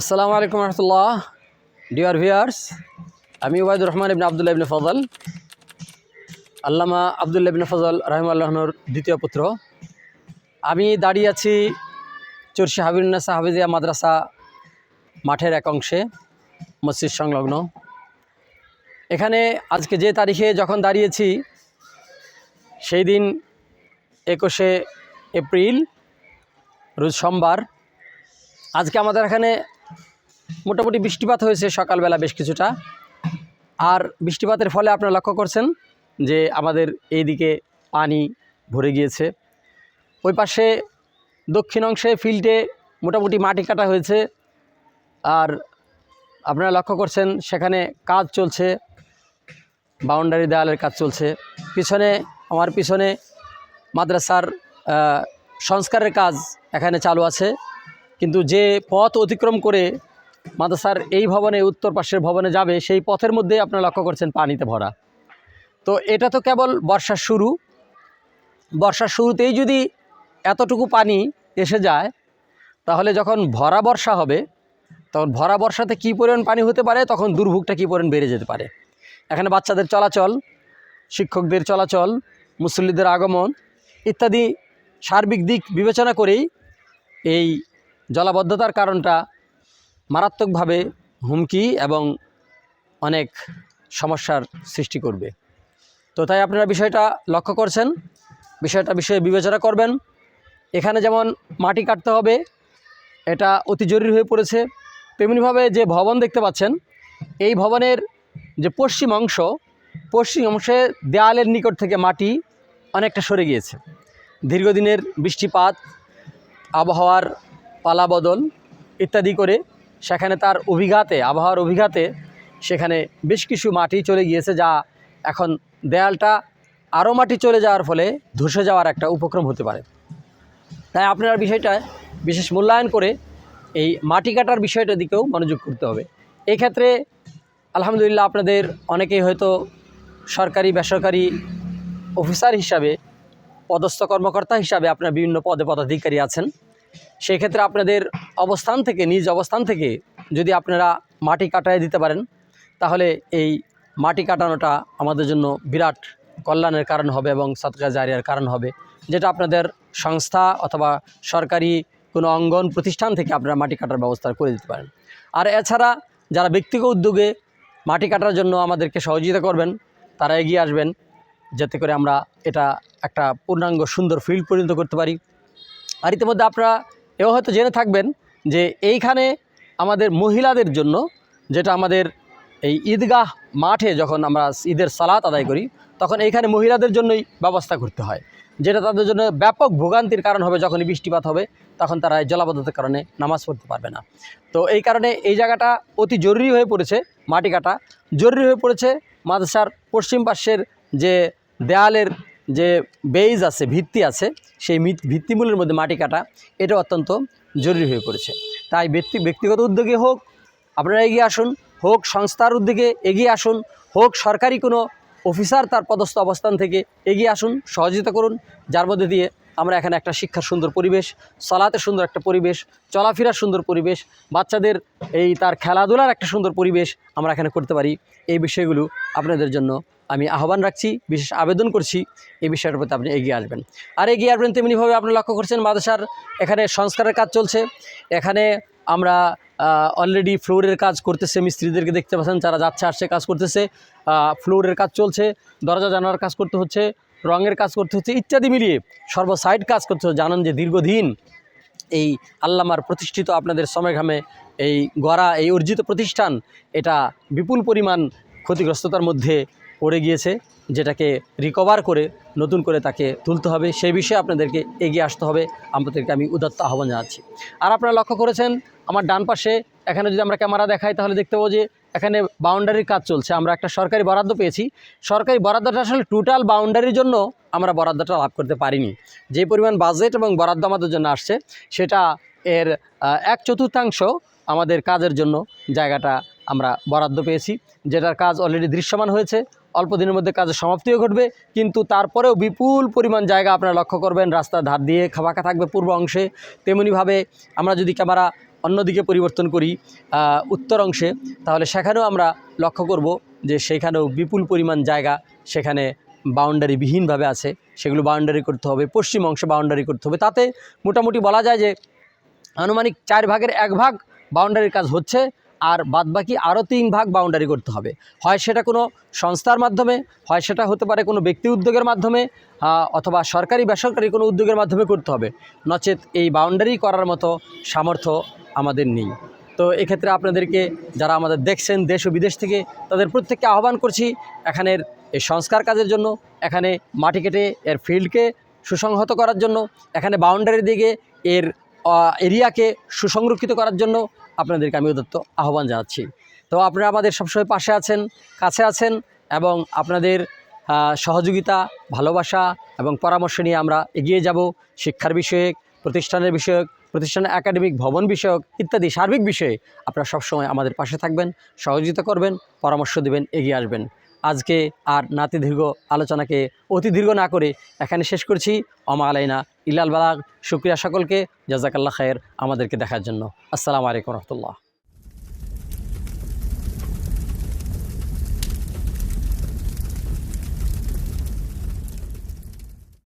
আসসালামু আলাইকুম রহমতুল্লাহ। Deer viewers আমি ওবায়দুর রহমান ইবনে আবদুল্লাহ ইবনে ফজল, আল্লামা আবদুল্লাহ ইবনে ফজল রহমাল্লাহনুর দ্বিতীয় পুত্র। আমি দাঁড়িয়ে আছি চরশি হাবিরুন্নাসা হাফিজিয়া মাদ্রাসা মাঠের এক অংশে, মসজিদ সংলগ্ন। এখানে আজকে যে তারিখে যখন দাঁড়িয়েছি, সেই দিন একুশে এপ্রিল, রোজ সোমবার। আজকে আমাদের এখানে মোটামুটি বৃষ্টিপাত হয়েছে সকালবেলা বেশ কিছুটা। আর বৃষ্টিপাতের ফলে আপনারা লক্ষ্য করছেন যে আমাদের এইদিকে পানি ভরে গিয়েছে। ওই পাশে দক্ষিণ অংশে ফিল্ডে মোটামুটি মাটি কাটা হয়েছে। আর আপনারা লক্ষ্য করছেন সেখানে কাজ চলছে, বাউন্ডারি দেওয়ালের কাজ চলছে। পিছনে, আমার পিছনে মাদ্রাসার সংস্কারের কাজ এখানে চালু আছে। কিন্তু যে পথ অতিক্রম করে মাদ্রাসার এই ভবনে, উত্তর পাশের ভবনে যাবে, সেই পথের মধ্যে আপনারা লক্ষ্য করছেন পানিতে ভরা। তো এটা তো কেবল বর্ষার শুরু। বর্ষার শুরুতেই যদি এতটুকু পানি এসে যায়, তাহলে যখন ভরা বর্ষা হবে, তখন ভরা বর্ষাতে কী পরিমাণ পানি হতে পারে, তখন দুর্ভোগটা কী পরিমাণ বেড়ে যেতে পারে। এখানে বাচ্চাদের চলাচল, শিক্ষকদের চলাচল, মুসল্লিদের আগমন ইত্যাদি সার্বিক দিক বিবেচনা করেই এই জলাবদ্ধতার কারণটা মারাত্মকভাবে হুমকি এবং অনেক সমস্যার সৃষ্টি করবে। তো তাই আপনারা বিষয়টা লক্ষ্য করছেন, বিষয়টা বিষয়ে বিবেচনা করবেন। এখানে যেমন মাটি কাটতে হবে, এটা অতি জরুরি হয়ে পড়েছে। তেমনিভাবে যে ভবন দেখতে পাচ্ছেন, এই ভবনের যে পশ্চিম অংশ, পশ্চিম অংশে দেয়ালের নিকট থেকে মাটি অনেকটা সরে গিয়েছে। দীর্ঘদিনের বৃষ্টিপাত, আবহাওয়ার পালাবদল ইত্যাদি করে সেখানে তার অভিঘাতে, আবহাওয়ার অভিঘাতে সেখানে বেশ কিছু মাটি চলে গিয়েছে যা এখন দেয়ালটা আরও মাটি চলে যাওয়ার ফলে ধসে যাওয়ার একটা উপক্রম হতে পারে। তাই আপনারা বিষয়টা বিশেষ মূল্যায়ন করে এই মাটি কাটার বিষয়টার দিকেও মনোযোগ করতে হবে। এই ক্ষেত্রে আলহামদুলিল্লাহ আপনাদের অনেকেই হয়তো সরকারি, বেসরকারি অফিসার হিসাবে, পদস্থ কর্মকর্তা হিসাবে আপনার বিভিন্ন পদে পদাধিকারী আছেন। সেই ক্ষেত্রে আপনাদের অবস্থান থেকে, নিজ অবস্থান থেকে যদি আপনারা মাটি কাটায় দিতে পারেন, তাহলে এই মাটি কাটানোটা আমাদের জন্য বিরাট কল্যাণের কারণ হবে এবং সৎকা জারিয়ার কারণ হবে। যেটা আপনাদের সংস্থা অথবা সরকারি কোনো অঙ্গন প্রতিষ্ঠান থেকে আপনারা মাটি কাটার ব্যবস্থা করে দিতে পারেন। আর এছাড়া যারা ব্যক্তিগত উদ্যোগে মাটি কাটার জন্য আমাদেরকে সহযোগিতা করবেন, তারা এগিয়ে আসবেন, যাতে করে আমরা এটা একটা পূর্ণাঙ্গ সুন্দর ফিল্ড পরিণত করতে পারি। আর ইতিমধ্যে আপনারা এও হয়তো জেনে থাকবেন যে এইখানে আমাদের মহিলাদের জন্য যেটা আমাদের এই ঈদগাহ মাঠে যখন আমরা ঈদের সালাত আদায় করি, তখন এইখানে মহিলাদের জন্যই ব্যবস্থা করতে হয়। যেটা তাদের জন্য ব্যাপক ভোগান্তির কারণ হবে যখনই বৃষ্টিপাত হবে, তখন তারা এই জলাবদ্ধতার কারণে নামাজ পড়তে পারবে না। তো এই কারণে এই জায়গাটা অতি জরুরি হয়ে পড়েছে, মাটি কাটা। জরুরি হয়ে পড়েছে মাদ্রাসার পশ্চিম পার্শ্বের যে দেয়ালের যে বেইজ আছে, ভিত্তি আছে, সেই ভিত্তিমূলের মধ্যে মাটি কাটা, এটা অত্যন্ত জরুরি হয়ে পড়েছে। তাই ব্যক্তি, ব্যক্তিগত উদ্যোগে হোক, আপনারা এগিয়ে আসুন, হোক সংস্থার উদ্যোগে এগিয়ে আসুন, হোক সরকারি কোনো অফিসার তার পদস্থ অবস্থান থেকে এগিয়ে আসুন, সহযোগিতা করুন, যার মধ্যে দিয়ে আমরা এখানে একটা শিক্ষার সুন্দর পরিবেশ চলাতে সুন্দর একটা পরিবেশ, চলাফেরার সুন্দর পরিবেশ, বাচ্চাদের এই তার খেলাধুলার একটা সুন্দর পরিবেশ আমরা এখানে করতে পারি। এই বিষয়গুলো আপনাদের জন্য আমি আহ্বান রাখছি, বিশেষ আবেদন করছি, এই বিষয়টার প্রতি আপনি এগিয়ে আসবেন। আর এগিয়ে আসবেন তেমনিভাবে আপনি লক্ষ্য করছেন মাদ্রাসার এখানে সংস্কারের কাজ চলছে। এখানে আমরা অলরেডি ফ্লোরের কাজ করতেছে, মিস্ত্রিদেরকে দেখতে পাচ্ছেন, যারা যাচ্ছে, আসছে, কাজ করতেছে। ফ্লোরের কাজ চলছে, দরজা জানার কাজ করতে হচ্ছে। রঙের কাজ করতে হচ্ছে, ইত্যাদি মিলিয়ে সর্বসাইড কাজ করতে হচ্ছে। জানান যে দীর্ঘদিন এই আল্লামার প্রতিষ্ঠিত আপনাদের সময়ঘামে এই গড়া, এই অর্জিত প্রতিষ্ঠান, এটা বিপুল পরিমাণ ক্ষতিগ্রস্ততার মধ্যে পড়ে গিয়েছে, যেটাকে রিকভার করে, নতুন করে তাকে তুলতে হবে। সেই বিষয়ে আপনাদেরকে এগিয়ে আসতে হবে। আমাদেরকে আমি উদাত্ত আহ্বান জানাচ্ছি। আর আপনারা লক্ষ্য করেছেন, আমার ডান পাশে, এখানে যদি আমরা ক্যামেরা দেখাই, তাহলে দেখতে পাবো যে এখানে বাউন্ডারির কাজ চলছে। আমরা একটা সরকারি বরাদ্দ পেয়েছি। সরকারি বরাদ্দটা আসলে টোটাল বাউন্ডারির জন্য আমরা বরাদ্দটা লাভ করতে পারিনি। যে পরিমাণ বাজেট এবং বরাদ্দ আমাদের জন্য আসছে, সেটা এর এক চতুর্থাংশ আমাদের কাজের জন্য জায়গাটা আমরা বরাদ্দ পেয়েছি। যেটার কাজ অলরেডি দৃশ্যমান হয়েছে। অল্প দিনের মধ্যে কাজের সমাপ্তিও ঘটবে। কিন্তু তারপরেও বিপুল পরিমাণ জায়গা আপনারা লক্ষ্য করবেন। রাস্তার ধার দিয়ে ফাঁকা থাকবে পূর্ব অংশে। তেমনিভাবে আমরা যদি ক্যামেরা অন্যদিকে পরিবর্তন করি উত্তর অংশে, তাহলে সেখানেও আমরা লক্ষ্য করব যে সেখানেও বিপুল পরিমাণ জায়গা, সেখানে বাউন্ডারি বিহীনভাবে আছে, সেগুলো বাউন্ডারি করতে হবে, পশ্চিম অংশে বাউন্ডারি করতে হবে। তাতে মোটামুটি বলা যায় যে আনুমানিক চার ভাগের এক ভাগ বাউন্ডারির কাজ হচ্ছে, আর বাদবাকি আরও তিন ভাগ বাউন্ডারি করতে হবে। হয় সেটা কোনো সংস্থার মাধ্যমে, হয় সেটা হতে পারে কোনো ব্যক্তি উদ্যোগের মাধ্যমে অথবা সরকারি বেসরকারি কোনো উদ্যোগের মাধ্যমে করতে হবে। নচেত এই বাউন্ডারি করার মতো সামর্থ্য আমাদের নেই। তো এক্ষেত্রে আপনাদেরকে যারা আমাদের দেখছেন দেশ ও বিদেশ থেকে, তাদের প্রত্যেককে আহ্বান করছি এখানের এই সংস্কার কাজের জন্য, এখানে মাটি কেটে এর ফিল্ডকে সুসংহত করার জন্য, এখানে বাউন্ডারির দিকে এর এরিয়াকে সুসংরক্ষিত করার জন্য আপনাদেরকে আমি উদত্ত আহ্বান জানাচ্ছি। তো আপনারা আমাদের সবসময় পাশে আছেন, কাছে আছেন এবং আপনাদের সহযোগিতা, ভালোবাসা এবং পরামর্শ নিয়ে আমরা এগিয়ে যাব। শিক্ষার বিষয়ে প্রতিষ্ঠানের বিষয়ক প্রতিষ্ঠানের একাডেমিক ভবন বিষয়ক ইত্যাদি সার্বিক বিষয়ে আপনারা সবসময় আমাদের পাশে থাকবেন, সহযোগিতা করবেন, পরামর্শ দেবেন, এগিয়ে আসবেন। আজকে আর নাতি দীর্ঘ আলোচনাকে অতি দীর্ঘ না করে এখানে শেষ করছি। অমা আলাইনা ইলাল বালাগ। শুক্রিয়া সকলকে। জাজাকাল্লা খায়ের আমাদেরকে দেখার জন্য। আসসালামু আলাইকুম রহমতুল্লাহ।